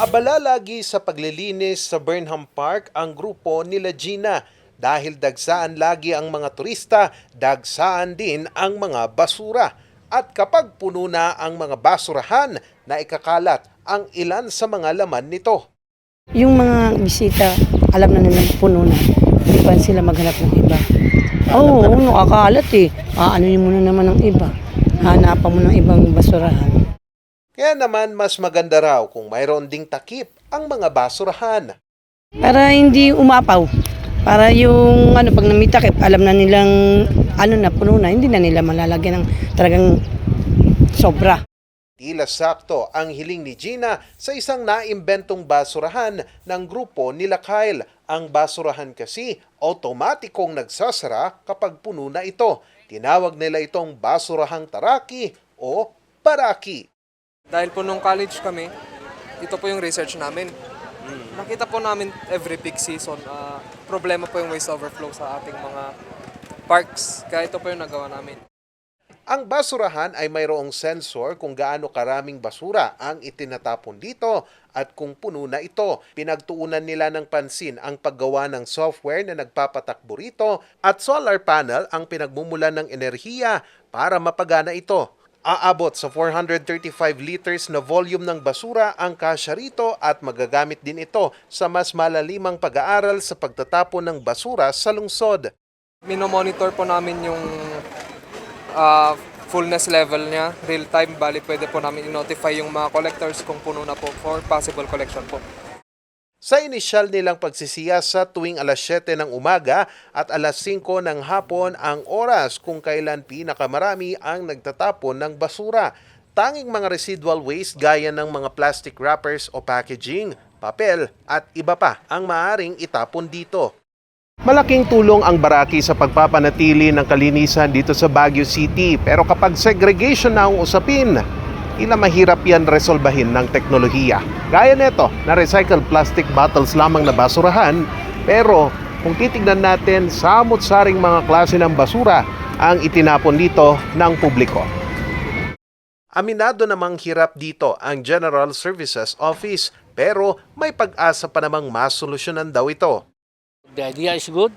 Abala lagi sa paglilinis sa Burnham Park ang grupo nila Gina. Dahil dagsaan lagi ang mga turista, dagsaan din ang mga basura. At kapag puno na ang mga basurahan, na ikakalat ang ilan sa mga laman nito. Yung mga bisita, alam na nilang puno na. Hindi pa sila maghanap ng iba. Oo, oh, nakakalat eh. Aano yun muna naman ng iba. Hanapan mo ng ibang basurahan. Kaya naman mas maganda raw kung mayroon ding takip ang mga basurahan. Para hindi umapaw. Para yung ano, pag namitakip, alam na nilang ano na, puno na. Hindi na nila malalagyan ng talagang sobra. Tila sakto ang hiling ni Gina sa isang naimbentong basurahan ng grupo nila Kyle. Ang basurahan kasi automatikong nagsasara kapag puno na ito. Tinawag nila itong basurahang taraki o baraki. Dahil po nung college kami, ito po yung research namin. Nakita po namin every peak season, ah, problema po yung waste overflow sa ating mga parks. Kaya ito po yung nagawa namin. Ang basurahan ay mayroong sensor kung gaano karaming basura ang itinatapon dito at kung puno na ito. Pinagtuunan nila ng pansin ang paggawa ng software na nagpapatakbo rito at solar panel ang pinagmumulan ng enerhiya para mapagana ito. Aabot sa 435 liters na volume ng basura ang kasya rito at magagamit din ito sa mas malalimang pag-aaral sa pagtatapon ng basura sa lungsod. Minomonitor po namin yung ah, fullness level niya, real time. Bali, pwede po namin i-notify yung mga collectors kung puno na po for possible collection po. Sa inisyal nilang pagsisiya sa tuwing alas 7 ng umaga at alas 5 ng hapon ang oras kung kailan pinakamarami ang nagtatapon ng basura. Tanging mga residual waste gaya ng mga plastic wrappers o packaging, papel at iba pa ang maaring itapon dito. Malaking tulong ang baraki sa pagpapanatili ng kalinisan dito sa Baguio City pero kapag segregation na ang usapin, tila mahirap yan resolbahin ng teknolohiya. Gaya nito, na recycled plastic bottles lamang na basurahan, pero kung titignan natin, samot-saring mga klase ng basura ang itinapon dito ng publiko. Aminado namang hirap dito ang General Services Office pero may pag-asa pa namang masolusyonan daw ito. The idea is good.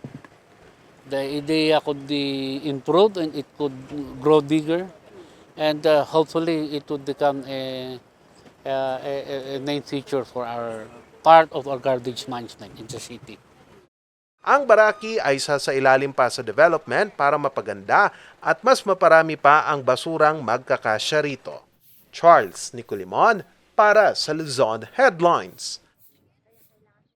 The idea could be improved and it could grow bigger. And uh, hopefully it would become a, a, a, a main feature for our part of our garbage management in the city. Ang Baraki ay sasailalim pa sa development para mapaganda at mas maparami pa ang basurang magkakasya rito. Charles Nicolimon para sa Luzon Headlines.